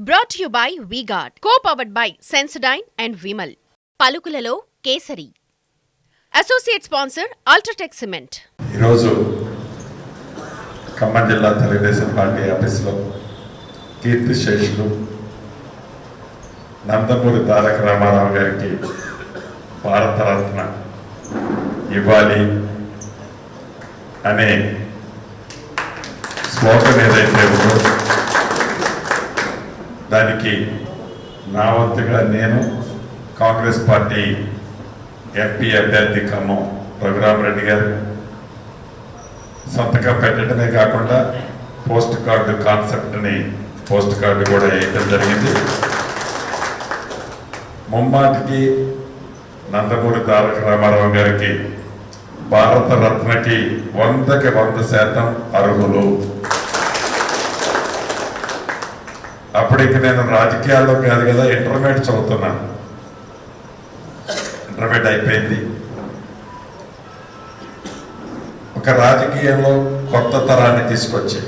Brought you by VGuard co powered by Sensodyne and Vimal పలుకులలో kesari. Associate sponsor UltraTech cement ఈరోజు ఖమ్మం జిల్లా Telugu Desam party ఆఫీసులో కీర్తి శేషులు నందమూరి తారక రామారావు గారికి భారతరత్న ఇవ్వాలి అనే స్లోగన్ ఏదైతే ఉందో దానికి నా వంతుగా నేను కాంగ్రెస్ పార్టీ ఎంపీ అభ్యర్థి ఖమ్మం రఘురామరెడ్డి గారు. సొంతగా పెట్టడమే కాకుండా పోస్ట్ కార్డు కాన్సెప్ట్ని పోస్ట్ కార్డు కూడా వేయటం జరిగింది. ముమ్మాటికి నందమూరి తారక రామారావు గారికి భారత రత్నకి వందకి వంద శాతం అర్హులు. అప్పటికి నేను రాజకీయాల్లో కాదు కదా ఇంటర్మీడియట్ చదువుతున్నాను ఇంటర్మీడియట్ అయిపోయింది. ఒక రాజకీయంలో కొత్త తరాన్ని తీసుకొచ్చి.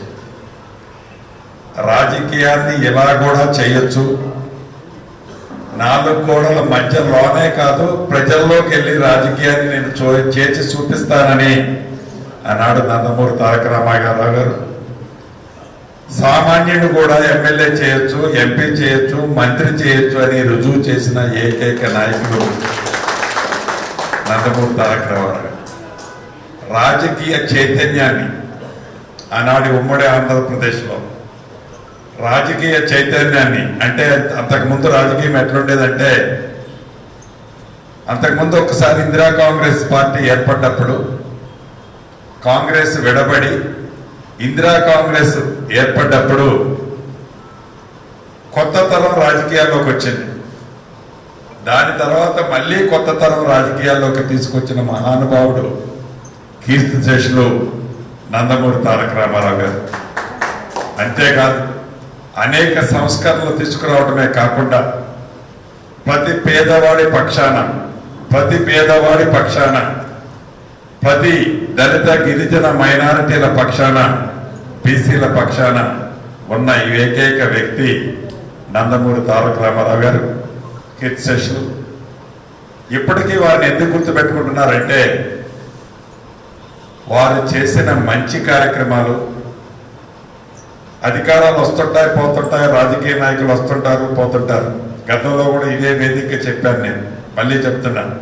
రాజకీయాన్ని ఇలా కూడా చేయొచ్చు. నాలుగు గోడల మధ్యలోనే కాదు ప్రజల్లోకి వెళ్ళి రాజకీయాన్ని నేను చూ- చేసి చూపిస్తానని ఆనాడు నందమూరి తారక రామారావు గారు. సామాన్యుడు కూడా ఎమ్మెల్యే చేయొచ్చు ఎంపీ చేయొచ్చు మంత్రి చేయొచ్చు అని రుజువు చేసిన ఏకైక నాయకుడు నందమూరి తారక రామారావు రాజకీయ చైతన్యాన్ని ఆనాడు ఉమ్మడి ఆంధ్రప్రదేశ్లో రాజకీయ చైతన్యాన్ని అంటే అంతకుముందు రాజకీయం ఎట్లుండేదంటే అంతకుముందు ఒకసారి ఇందిరా కాంగ్రెస్ పార్టీ ఏర్పడ్డప్పుడు కాంగ్రెస్ విడబడి ఇందిరా కాంగ్రెస్ ఏర్పడ్డప్పుడు కొత్త తరం రాజకీయాల్లోకి వచ్చింది. దాని తర్వాత మళ్ళీ కొత్త తరం రాజకీయాల్లోకి తీసుకొచ్చిన మహానుభావుడు కీర్తి శేషులు నందమూరి తారక రామారావు గారు. అంతేకాదు అనేక సంస్కరణలు తీసుకురావడమే కాకుండా ప్రతి పేదవాడి పక్షాన ప్రతి పేదవాడి పక్షాన ప్రతి దళిత గిరిజన మైనారిటీల పక్షాన బీసీల పక్షాన ఉన్న ఏకైక వ్యక్తి నందమూరి తారక రామారావు గారు. కీర్తి శేషులు ఇప్పటికీ వారిని ఎందుకు గుర్తుపెట్టుకుంటున్నారంటే వారు చేసిన మంచి కార్యక్రమాలు అధికారాలు వస్తుంటాయి పోతుంటాయి రాజకీయ నాయకులు వస్తుంటారు పోతుంటారు. గతంలో కూడా ఇదే వేదిక చెప్పాను నేను. మళ్ళీ చెప్తున్నాను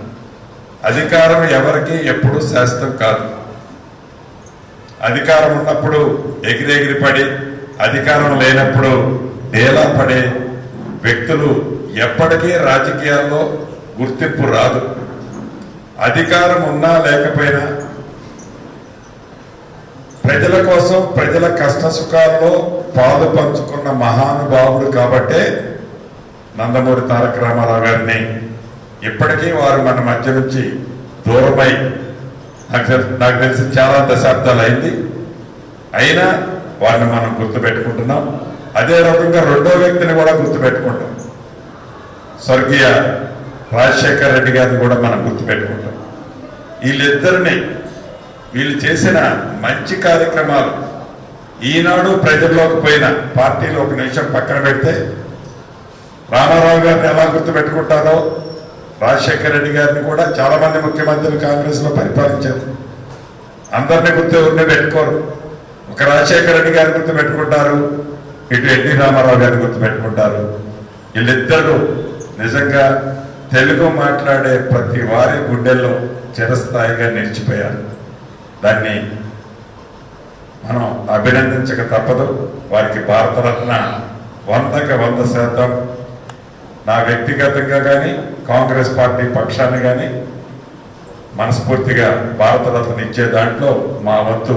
అధికారం ఎవరికి ఎప్పుడు శాశ్వతం కాదు. అధికారం ఉన్నప్పుడు ఎగిరెగిరి పడి అధికారం లేనప్పుడు డేలా పడే వ్యక్తులు ఎప్పటికీ రాజకీయాల్లో గుర్తింపు రాదు. అధికారం ఉన్నా లేకపోయినా ప్రజల కోసం ప్రజల కష్ట సుఖాల్లో పాలు పంచుకున్న మహానుభావుడు కాబట్టే నందమూరి తారక రామారావు గారిని ఇప్పటికీ వారు మన మధ్య నుంచి దూరమై నాకు నాకు తెలిసి చాలా దశాబ్దాలు అయింది. అయినా వారిని మనం గుర్తుపెట్టుకుంటున్నాం. అదే రకంగా రెండో వ్యక్తిని కూడా గుర్తుపెట్టుకుంటాం. స్వర్గీయ రాజశేఖర్ రెడ్డి గారిని కూడా మనం గుర్తుపెట్టుకుంటాం. వీళ్ళిద్దరిని వీళ్ళు చేసిన మంచి కార్యక్రమాలు ఈనాడు ప్రజల్లోకి పోయిన పార్టీలో ఒక నిమిషం పక్కన పెడితే రామారావు గారిని ఎలా గుర్తుపెట్టుకుంటారో రాజశేఖర రెడ్డి గారిని కూడా చాలా మంది ముఖ్యమంత్రులు కాంగ్రెస్లో పరిపాలించారు. అందరినీ గుర్తు పెట్టుకోరు. ఒక రాజశేఖర రెడ్డి గారిని గుర్తు పెట్టుకుంటారు ఇటు ఎన్టీ రామారావు గారిని గుర్తు పెట్టుకుంటారు. వీళ్ళిద్దరూ నిజంగా తెలుగు మాట్లాడే ప్రతి వారి గుండెల్లో చిరస్థాయిగా నిలిచిపోయారు. దాన్ని మనం అభినందించక తప్పదు. వారికి భారతరత్న వందకి వంద శాతం నా వ్యక్తిగతంగా కానీ కాంగ్రెస్ పార్టీ పక్షాన్ని కానీ మనస్ఫూర్తిగా భారతరత్న ఇచ్చే దాంట్లో మా వంతు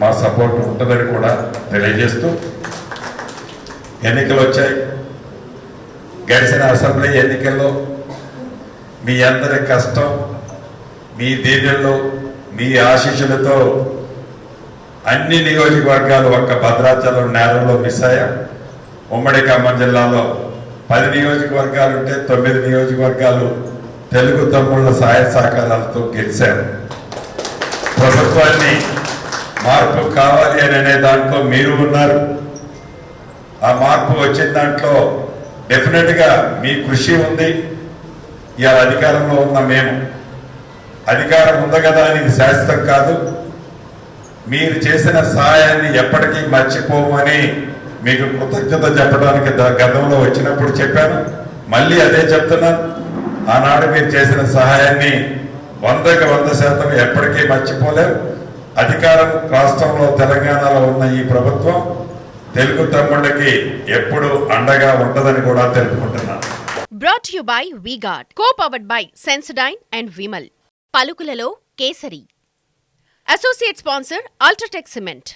మా సపోర్ట్ ఉంటుందని కూడా తెలియజేస్తూ ఎన్నికలు వచ్చాయి. గడిచిన అసెంబ్లీ ఎన్నికల్లో మీ అందరి కష్టం మీ దీవెల్లో మీ ఆశీస్సులతో అన్ని నియోజకవర్గాలు ఒక్క భద్రాచలం నేలలో మిస్ అయ్యా. ఉమ్మడి ఖమ్మం జిల్లాలో పది నియోజకవర్గాలు ఉంటే తొమ్మిది నియోజకవర్గాలు తెలుగు తమ్ముళ్ళ సహాయ సహకారాలతో గెలిచారు. ప్రభుత్వాన్ని మార్పు కావాలి అని అనే దాంట్లో మీరు ఉన్నారు. ఆ మార్పు వచ్చిన దాంట్లో డెఫినెట్గా మీ కృషి ఉంది. ఇవాళ అధికారంలో ఉన్న మేము. అధికారం ఉంది కదా అని శాస్త్రం శాశ్వతం కాదు. మీరు చేసిన సహాయాన్ని ఎప్పటికీ మర్చిపోమని మీకు కృతజ్ఞత చెప్పడానికి గతంలో వచ్చినప్పుడు చెప్పాను. మళ్ళీ అదే చెప్తున్నాను. ఆనాడు మీరు చేసిన సహాయాన్ని వందకి వంద శాతం ఎప్పటికీ మర్చిపోలేరు. అధికారం రాష్ట్రంలో తెలంగాణలో ఉన్న ఈ ప్రభుత్వం తెలుగు తమ్ముళ్ళకి ఎప్పుడు అండగా ఉంటదని కూడా తెలుపుకుంటున్నాను. Brought you by VGuard co powered by Sensodyne and Vimal పలుకులలో kesari. Associate sponsor UltraTech cement